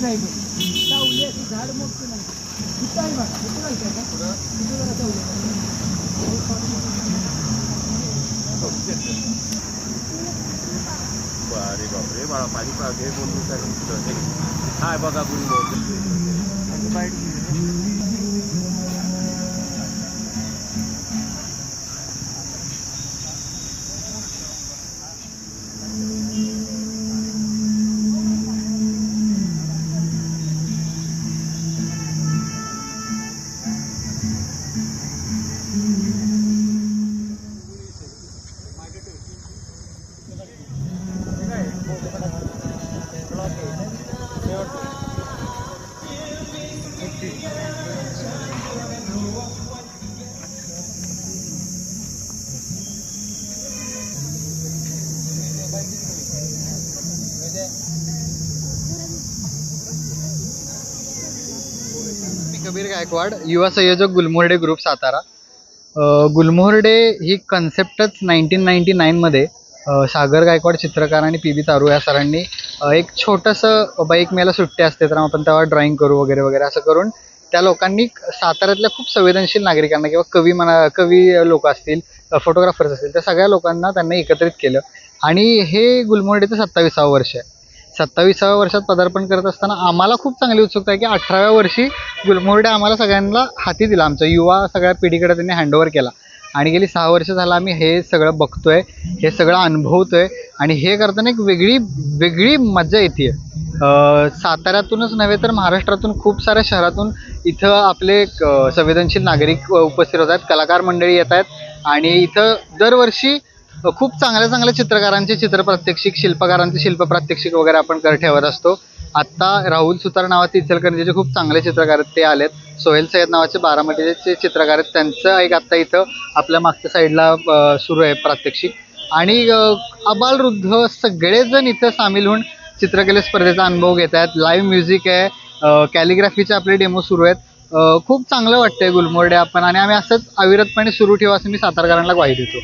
पण सावली अशी झाड मोठं नाही. इथं आहे बघा इथं घालताय का इथं जरा आहे. अरे बापरे मला माझी हे बोलून काय बघा गुलमोहर मी कबीर गायकवाड युवा संयोजक गुलमोर्डे ग्रुप सातारा. गुलमोहर्डे ही कन्सेप्टच नाईन्टीन नाईन्टी नाईनमध्ये सागर गायकवाड चित्रकार आणि पी बी तारू या सरांनी एक छोटंसं बाईक मेला सुट्टी असते तर आपण तेव्हा ड्रॉइंग करू वगैरे वगैरे असं करून त्या लोकांनी साताऱ्यातल्या खूप संवेदनशील नागरिकांना किंवा कवी म्हणा कवी लोक असतील फोटोग्राफर्स असतील त्या सगळ्या लोकांना त्यांनी एकत्रित केलं. आणि हे गुलमोहर्डेचं सत्तावीसावं वर्ष आहे. सत्तावीसाव्या वर्षात पदार्पण करत असताना आम्हाला खूप चांगली उत्सुकता आहे की अठराव्या वर्षी गुलमोर्डे आम्हाला सगळ्यांना हाती दिला. आमचा युवा सगळ्या पिढीकडे त्यांनी हँडओव्हर केला. आणि गेली सहा वर्ष झालं आम्ही हे सगळं बघतोय हे सगळं अनुभवतोय आणि हे करताना एक वेगळी वेगळी मजा येते साताऱ्यातूनच नव्हे तर महाराष्ट्रातून खूप साऱ्या शहरातून इथं आपले क- संवेदनशील नागरिक उपस्थित होत आहेत कलाकार मंडळी येत आहेत. आणि इथं दरवर्षी खूप चांगल्या चांगल्या चित्रकारांचे चित्र प्रात्यक्षिक शिल्पकारांचे शिल्प प्रात्यक्षिक वगैरे आपण कर ठेवत असतो. आत्ता राहुल सुतार नावाचे इचलकरंजीचे खूप चांगले चित्रकार आहेत ते आलेत. सोहेल सय्यद नावाचे बारामतीचे चित्रकार आहेत त्यांचं एक आत्ता इथं आपल्या मागच्या साईडला सुरू आहे प्रात्यक्षिक. आणि अबालवृद्ध सगळेजण इथं सामील होऊन चित्रकले स्पर्धेचा अनुभव घेत आहेत. लाईव्ह म्युझिक आहे कॅलिग्राफीचे आपले डेमो सुरू आहेत. खूप चांगलं वाटतंय गुलमोर्डे आपण. आणि आम्ही असंच अविरतपणे सुरू ठेवा असं मी सातारकरांना ग्वाही देतो.